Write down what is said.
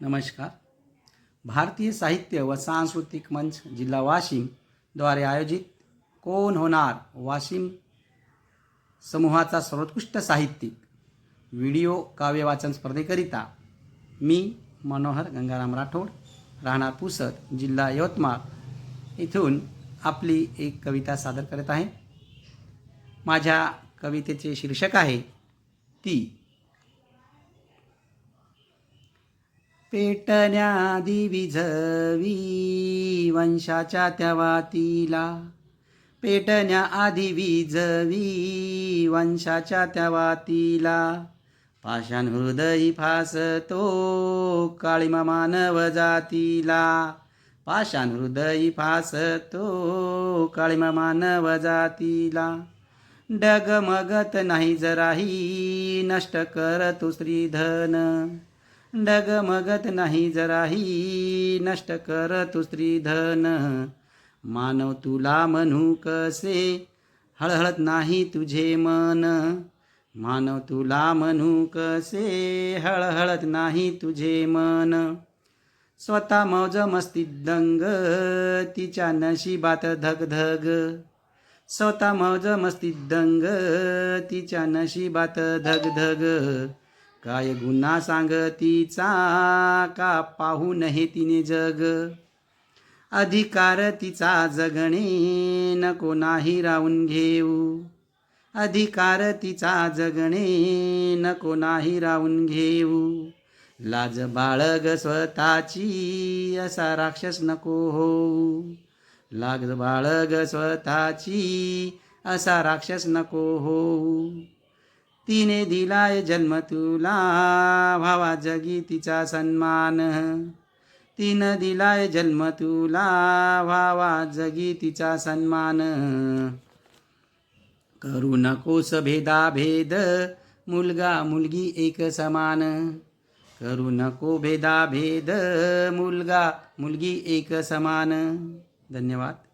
नमस्कार. भारतीय साहित्य व सांस्कृतिक मंच जिल्हा वाशिमद्वारे आयोजित कोण होणार वाशिम समूहाचा सर्वोत्कृष्ट साहित्यिक व्हिडिओ काव्य वाचन स्पर्धेकरिता मी मनोहर गंगाराम राठोड राहणार पुसद जिल्हा यवतमाळ इथून आपली एक कविता सादर करत आहे. माझ्या कवितेचे शीर्षक आहे ती पेटण्या विझवी वंशाच्या त्या वातीला. पेटण्या आधी विजवी वंशाच्या त्या वातीला. पाषाण हृदयी फासतो काळीमा मानव जातीला. पाषाण हृदयी फासतो काळीमा मानव जातीला. डगमगत नाही जराही नष्ट करतो श्रीधन डगमगत नाही जराही. नष्ट कर करतो स्त्रीधन. मानव तुला म्हणू कसे? हळहळत नाही तुझे मन. मानव तुला म्हणू कसे? हळहळत नाही तुझे मन. स्वतः मौज मस्ती दंग. तिच्या नशिबात धगधग. स्वतः मौज मस्ती दंग. तिच्या नशिबात धगधग. काय गुन्हा सांगतीचा का पाहू नये तिने जग? अधिकार तिचा जगणे नको नाही राहून घेऊ. अधिकार तिचा जगणे नको नाही राहून घेऊ. लाज बाळग स्वतःची असा राक्षस नको होऊ. लाज बाळग स्वतःची असा राक्षस नको होऊ. तिने दिलाय जन्म तुला भावा जगी तिचा सन्मान. तिनं दिलाय जन्म तुला भावा जगी तिचा सन्मान. करू नकोस भेदाभेद मुलगा मुलगी एक समान. करू नको भेदाभेद मुलगा मुलगी एक समान. धन्यवाद.